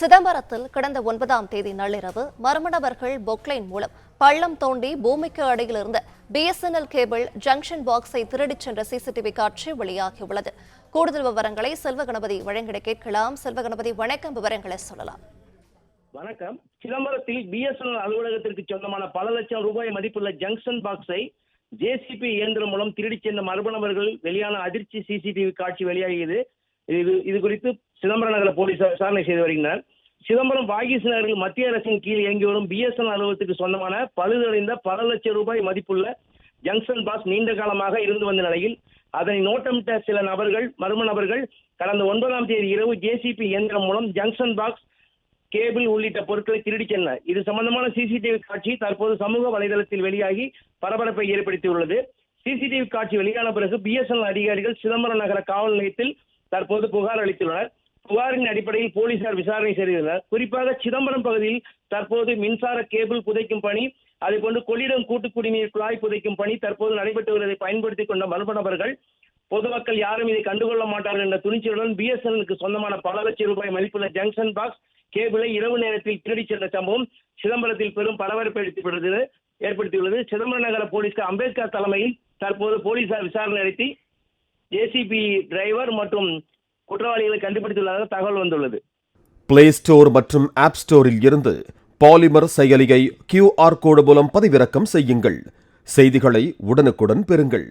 சிதம்பரத்தில் கடந்த ஒன்பதாம் தேதி நள்ளிரவு மர்ம நபர்கள் பொக்லைன் மூலம் பள்ளம் தோண்டி பூமிக்கு அடியில் இருந்த பிஎஸ்என்எல் கேபிள் ஜங்ஷன் பாக்ஸை திருடிச் சென்ற சிசிடிவி காட்சி வெளியாகியுள்ளது. கூடுதல் விவரங்களை செல்வகணபதி வழங்கிட கேட்கலாம். செல்வகணபதி வணக்கம். விவரங்களை சொல்லலாம். வணக்கம். சிதம்பரத்தில் பிஎஸ்என்எல் அலுவலகத்திற்கு சொந்தமான பல லட்சம் ரூபாய் மதிப்புள்ள ஜங்ஷன் பாக்ஸை ஜேசிபி இயந்திரம் மூலம் திருடிச் சென்ற மர்ம நபர்கள் வெளியான அதிர்ச்சி சிசிடிவி காட்சி வெளியாகியது. இது இது குறித்து சிதம்பரம் நகர போலீசார் விசாரணை செய்து வருகின்றனர். சிதம்பரம் வாகிஸ் நகரில் மத்திய அரசின் கீழ் இயங்கி வரும் பிஎஸ்என் அலுவலகத்துக்கு சொந்தமான பழுதடைந்த பல லட்சம் ரூபாய் மதிப்புள்ள ஜங்ஷன் பாக்ஸ் நீண்ட காலமாக இருந்து வந்த நிலையில் அதனை நோட்டமிட்ட சில நபர்கள் மர்ம நபர்கள் கடந்த ஒன்பதாம் தேதி இரவு ஜேசிபி இயந்திரம் மூலம் ஜங்ஷன் பாக்ஸ் கேபிள் உள்ளிட்ட பொருட்களை திருடிச் சென்றனர். இது சம்பந்தமான சிசிடிவி காட்சி தற்போது சமூக வலைதளத்தில் வெளியாகி பரபரப்பை ஏற்படுத்தியுள்ளது. சிசிடிவி காட்சி வெளியான பிறகு பிஎஸ்என்எல் அதிகாரிகள் சிதம்பரம் நகர காவல் நிலையத்தில் தற்போது புகார் அளித்துள்ளனர். புகாரின் அடிப்படையில் போலீசார் விசாரணை செய்துள்ளனர் குறிப்பாக சிதம்பரம் பகுதியில் தற்போது மின்சார கேபிள் புதைக்கும் பணி அதேபோன்று கொள்ளிடம் கூட்டு குடிநீர் குழாய் புதைக்கும் பணி தற்போது நடைபெற்று வருவதை பயன்படுத்திக் கொண்ட மர்ம நபர்கள் பொதுமக்கள் யாரும் இதை கண்டுகொள்ள மாட்டார்கள் என்ற துணிச்சலுடன் பிஎஸ்என்எலுக்கு சொந்தமான பல லட்சம் ரூபாய் மதிப்புள்ள ஜங்ஷன் பாக்ஸ் கேபிளை இரவு நேரத்தில் திருடிச் சென்ற சம்பவம் சிதம்பரத்தில் பெரும் பரபரப்பை ஏற்படுத்தியுள்ளது ஏற்படுத்தியுள்ளது. சிதம்பரம் நகர போலீஸ்க்கு அம்பேத்கர் தலைமையில் தற்போது போலீசார் விசாரணை நடத்தி ஏசிபி டிரைவர் மற்றும் குற்றவாளிகளை கண்டுபிடித்துள்ளதாக தகவல் வந்துள்ளது. பிளே ஸ்டோர் மற்றும் ஆப் ஸ்டோரில் இருந்து பாலிமர் செயலியை கியூஆர் கோடு மூலம் பதிவிறக்கம் செய்யுங்கள். செய்திகளை உடனுக்குடன் பெறுங்கள்.